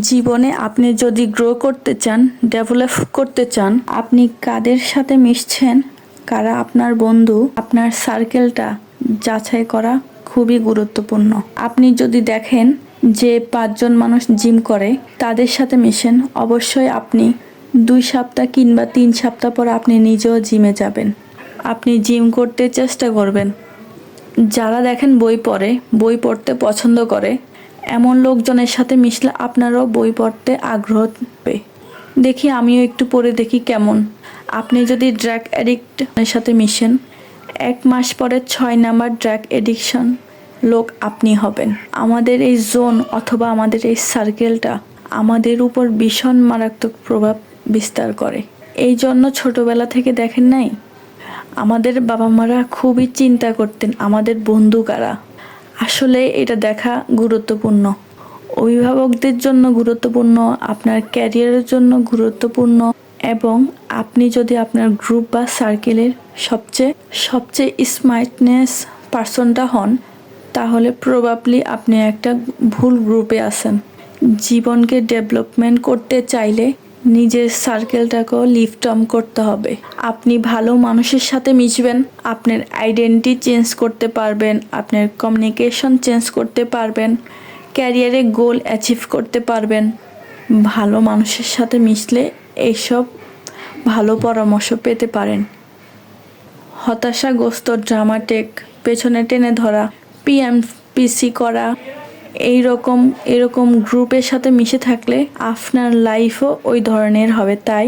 জীবনে আপনি যদি গ্রো করতে চান ডেভেলপ করতে চান, আপনি কাদের সাথে মিশছেন? কারা আপনার বন্ধু? আপনার সার্কেলটা যাচাই করা খুবই গুরুত্বপূর্ণ। আপনি যদি দেখেন যে পাঁচজন মানুষ জিম করে, তাদের সাথে মিশেন, অবশ্যই আপনি দুই সপ্তাহ কিংবা তিন সপ্তাহ পর আপনি নিজেও জিমে যাবেন। আপনি জিম করতে চেষ্টা করবেন। যারা দেখেন বই পড়ে, বই পড়তে পছন্দ করে এমন লোকজনের সাথে মিশলে আপনারও বই পড়তে আগ্রহ হবে দেখি আমিও একটু পড়ে দেখি কেমন। আপনি যদি ড্রাগ অ্যাডিক্টের সাথে মিশেন, এক মাস পরে ছয় নাম্বার ড্রাগ এডিকশন লোক আপনি হবেন। আমাদের এই জোন অথবা আমাদের এই সার্কেলটা আমাদের উপর ভীষণ মারাত্মক প্রভাব বিস্তার করে। এই জন্য ছোটবেলা থেকে দেখেন নাই? আমাদের বাবা মারা খুবই চিন্তা করতেন আমাদের বন্ধু কারা। আসলে এটা দেখা গুরুত্বপূর্ণ। অভিভাবকদের জন্য গুরুত্বপূর্ণ, আপনার ক্যারিয়ারের জন্য গুরুত্বপূর্ণ এবং আপনি যদি আপনার গ্রুপ বা সার্কেলের সবচেয়ে সবচেয়ে স্মার্টনেস পার্সনটা হন, তাহলে প্রবাবলি আপনি একটা ভুল গ্রুপে আছেন। জীবনকে ডেভেলপমেন্ট করতে চাইলে নিজের সার্কেলটাকেও লিফট অন করতে হবে। আপনি ভালো মানুষের সাথে মিশবেন, আপনার আইডেন্টি চেঞ্জ করতে পারবেন, আপনার কমিউনিকেশন চেঞ্জ করতে পারবেন ক্যারিয়ারে গোল অ্যাচিভ করতে পারবেন। ভালো মানুষের সাথে মিশলে এইসব ভালো পরামর্শ পেতে পারেন। হতাশাগ্রস্ত ড্রামাটেক পেছনে টেনে ধরা পিএমপিসি করা এই রকম এরকম গ্রুপের সাথে মিশে থাকলে আপনার লাইফও ওই ধরনের হবে। তাই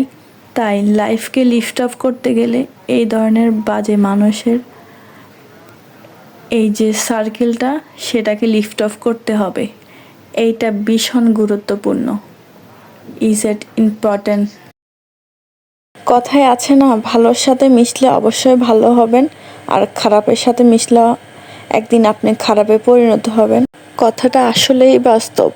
তাই লাইফকে লিফট আপ করতে গেলে এই ধরনের বাজে মানুষের এই যে সার্কেলটা সেটাকে লিফট অফ করতে হবে। এইটা ভীষণ গুরুত্বপূর্ণ। ইজ এট ইম্পর্ট্যান্ট কথায় আছে না, ভালোর সাথে মিশলে অবশ্যই ভালো হবেন, আর খারাপের সাথে মিশলে একদিন আপনি খারাপে পরিণত হবেন। কথাটা আসলেই বাস্তব।